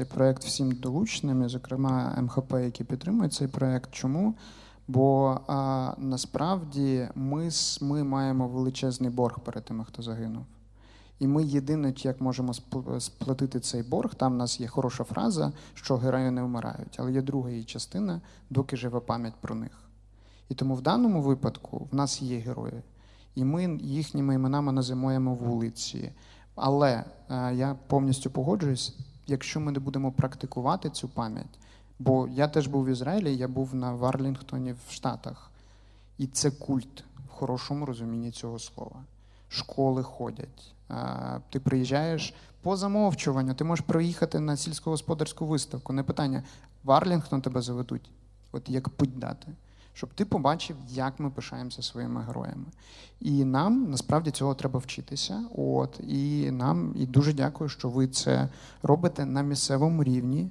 цей проект всім долученим, і, зокрема МХП, які підтримують цей проект. Чому? Бо а, насправді ми, ми маємо величезний борг перед тими, хто загинув. І ми єдине, як можемо сплатити цей борг. Там в нас є хороша фраза, що герої не вмирають, але є друга її частина, доки живе пам'ять про них. І тому в даному випадку в нас є герої, і ми їхніми іменами називаємо вулиці. Але е, я повністю погоджуюсь, якщо ми не будемо практикувати цю пам'ять, бо я теж був в Ізраїлі, я був на Варлінгтоні в Штатах, і це культ в хорошому розумінні цього слова. Школи ходять. Ти приїжджаєш по замовчуванню, ти можеш приїхати на сільськогосподарську виставку. Не питання, в Арлінгтон тебе заведуть, от як путь дати. Щоб ти побачив, як ми пишаємося своїми героями. І нам насправді цього треба вчитися. От і нам і дуже дякую, що ви це робите на місцевому рівні.